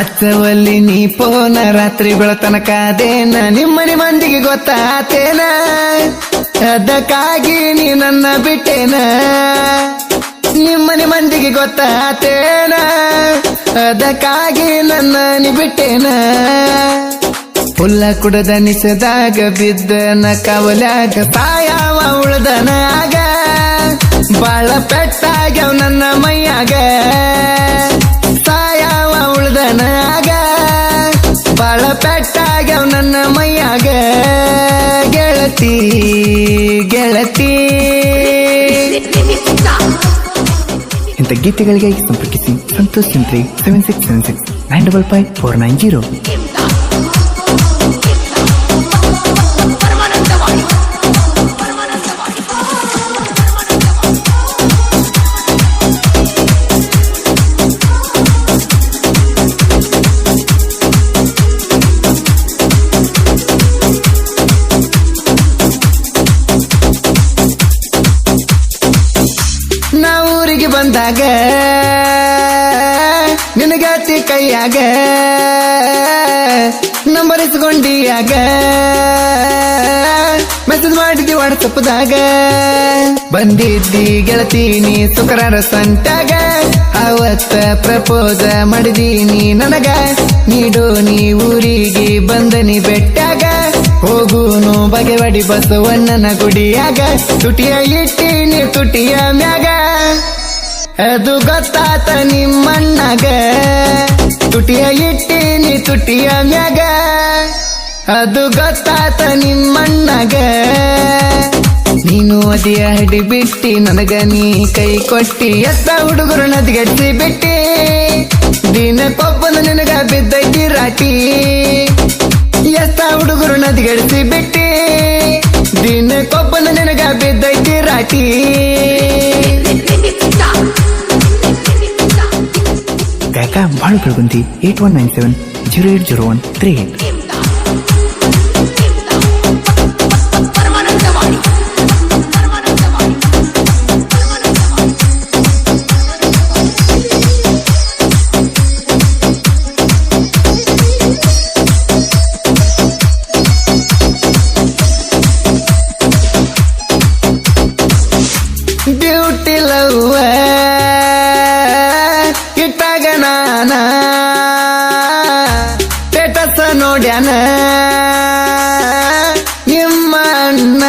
ಹಚ್ಚವಲ್ಲಿ ನೀ ಪೋನ ರಾತ್ರಿ ಬೆಳತನಕಾದೇನ ನಿಮ್ಮನೆ ಮಂದಿಗೆ ಗೊತ್ತಾತೇನ? ಅದಕ್ಕಾಗಿ ನೀ ನನ್ನ ಬಿಟ್ಟೇನ? ನಿಮ್ಮನೆ ಮಂದಿಗೆ ಗೊತ್ತಾತೇನ? ಅದಕ್ಕಾಗಿ ನನ್ನ ನೀ ಬಿಟ್ಟೇನ? ಹುಲ್ಲ ಕುಡದ ನಿಸದಾಗ ಬಿದ್ದನ ಕವಲಾಗ ತಾಯಾವ ಉಳ್ದನ ಆಗ ಬಾಳ ಪೆಟ್ಟಾಗ್ಯವ ನನ್ನ ಮೈಯಾಗ. ಪೆಟ್ಟಾಗ್ಯವ ನನ್ನ ಮೈಯಾಗ. ಗೆಳತಿ ಗೆಳತಿ. ಇಂಥ ಗೀತೆಗಳಿಗೆ ಸಂಪರ್ಕಿಸಿ Santosh Sintri seven six seven six nine double five four nine zero ನಾ ಊರಿಗೆ ಬಂದಾಗ, ನಿನಗಾತಿ ಕೈಯಾಗ ನಂಬರ್ ಇಸ್ಕೊಂಡಿಯಾಗ ಮೆಸೇಜ್ ಮಾಡಿದ್ದಿ ವಾಟ್ಸಪ್ದಾಗ. ಬಂದಿದ್ದಿ ಗೆಳತೀನಿ ಸುಕರರ ಸಂತಾಗ ಅವತ್ತ ಪ್ರಪೋಸ ಮಾಡಿದೀನಿ ನನಗ. ನೀಡು, ನೀ ಊರಿಗೆ ಬಂದನಿ ಬೆಟ್ಟಾಗ, ಹೋಗುನು ಬಗೆವಡಿ ಬಸವಣ್ಣನ ಗುಡಿಯಾಗ. ತುಟಿಯ ಇಟ್ಟೀನಿ, ತುಟಿಯ ಮ್ಯಾಗ. ಅದು ಗೊತ್ತಾತ ನಿಮ್ಮಣ್ಣಗ. ತುಟಿಯ ಇಟ್ಟೀನಿ, ತುಟಿಯ ಮ್ಯಾಗ. ಅದು ಗೊತ್ತಾತ ನಿಮ್ಮಣ್ಣಗ. ನೀನು ಅದಿಯ ಹಿಡಿ ಬಿಟ್ಟಿ ನನಗ ನೀ ಕೈ ಕೊಟ್ಟಿ. ಎತ್ತ ಹುಡುಗರು ನದಿಗಟ್ಟಿ ಬಿಟ್ಟಿ ದಿನಕ್ಕೊಬ್ಬನ ನಿನಗ ಬಿದ್ದೈತಿ ರಾಟಿ. ಎತ್ತ ಹುಡುಗರು ನದಿಗಡಿಸಿ ಬಿಟ್ಟಿ ದಿನಕ್ಕೊಬ್ಬನ ನಿನಗ ಬಿದ್ದೈತಿ ರಾಟಿ. ಗಾಯಕ Balu Belagundi eight one nine seven zero eight zero one three eight. ಅಣ್ಣ.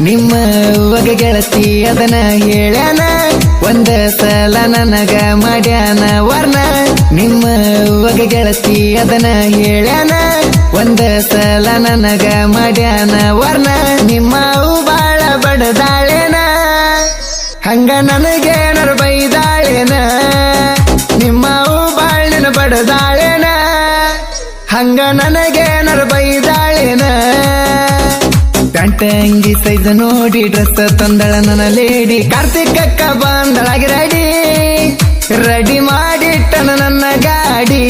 ನಿಮ್ಮ ಒಗ ಗೆಳತಿ ಅದನ್ನ ಹೇಳ್ಯಾನ. ಒಂದ ಸಲ ನನಗ ಮಾಡ್ಯಾನ ವರ್ಣ. ನಿಮ್ಮ ಒಗ ಗೆಳತಿ ಅದನ್ನ ಹೇಳ್ಯಾನ. ಒಂದ ಸಲ ನನಗ ಮಾಡ್ಯಾನ ವರ್ಣ. ನಿಮ್ಮ ಬಾಳ ಬಡದಾಳೇನ. ಹಂಗ ನನಗೇನರು ಬೈದಾಳೇನ. ನಿಮ್ಮ ಬಾಳಿನ ಬಡದಾಳೇನ. ಹಂಗ ನನಗೇನರ ಪ್ಯಾಂಟ್ ಅಂಗಿ ಸೈಜ್ ನೋಡಿ ಡ್ರೆಸ್ ತಂದಳ ನನ್ನ ಲೇಡಿ ಕಾರ್ತಿಕಕ್ಕ ಬಂದಳಾಗಿ ರೆಡಿ ರೆಡಿ ಮಾಡಿಟ್ಟನ ನನ್ನ ಗಾಡಿ.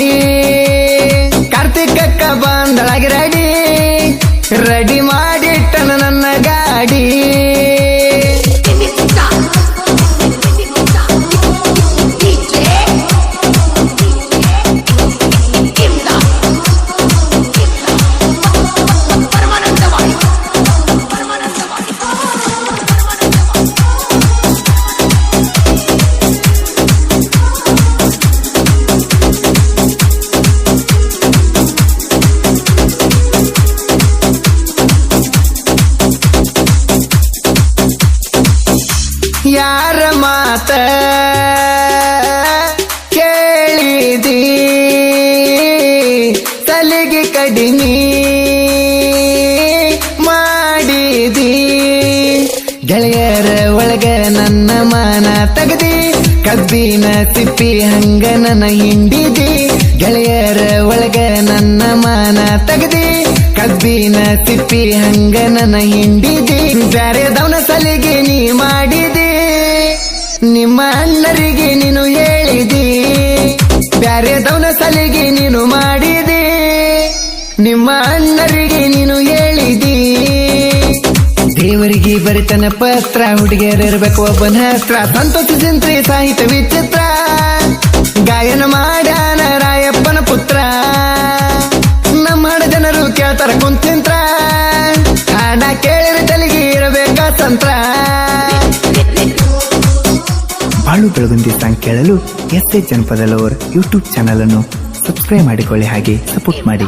ಮಾತ ಕೇಳಿದಿ? ತಲೆಗೆ ಕಡಿಮೆ ಮಾಡಿದಿ? ಗೆಳೆಯರ ಒಳಗ ನನ್ನ ಮಾನ ತಗದಿ? ಕಬ್ಬಿನ ಸಿಪ್ಪಿ ಹಂಗ ನನ್ನ ಹಿಂಡಿದಿ? ಗೆಳೆಯರ ಒಳಗ ನನ್ನ ಮಾನ ತಗದಿ? ಕಬ್ಬಿನ ಸಿಪ್ಪಿ ಹಂಗ ನನ್ನ ಹಿಂಡಿದಿ? ಬ್ಯಾರೆದವನ ಎಲ್ಲರಿಗೆ ನೀನು ಹೇಳಿದಿ? ಬ್ಯಾರೆ ದೌನ ಸಲಿಗೆ ನೀನು ಮಾಡಿದಿ? ನಿಮ್ಮ ಅಣ್ಣರಿಗೆ ನೀನು ಹೇಳಿದಿ? ದೇವರಿಗೆ ಬರಿತನ ಪತ್ರ ಹುಡುಗಿಯರಿರ್ಬೇಕು ಒಬ್ಬನ ಹತ್ರ. ಸಂತೋಷದಿಂತ್ರಿ ಸಾಹಿತ್ಯ ವಿಚಿತ್ರ. ಗಾಯನ ಮಾಡ್ಯಾನ ರಾಯಪ್ಪನ ಪುತ್ರ. ನಮ್ಮ ಜನರು ಕೇಳ್ತಾರೆ ಕುಂತಿ ಬಾಳು ಬೆಳಗುಂದಿ ಸಾಂಗ್ ಕೇಳಲು ಎಸ್ ಎ ಜನಪದ ಲವರ್ ಯೂಟ್ಯೂಬ್ ಚಾನಲ್ ಅನ್ನು ಸಬ್ಸ್ಕ್ರೈಬ್ ಮಾಡಿಕೊಳ್ಳಿ ಹಾಗೆ ಸಪೋರ್ಟ್ ಮಾಡಿ.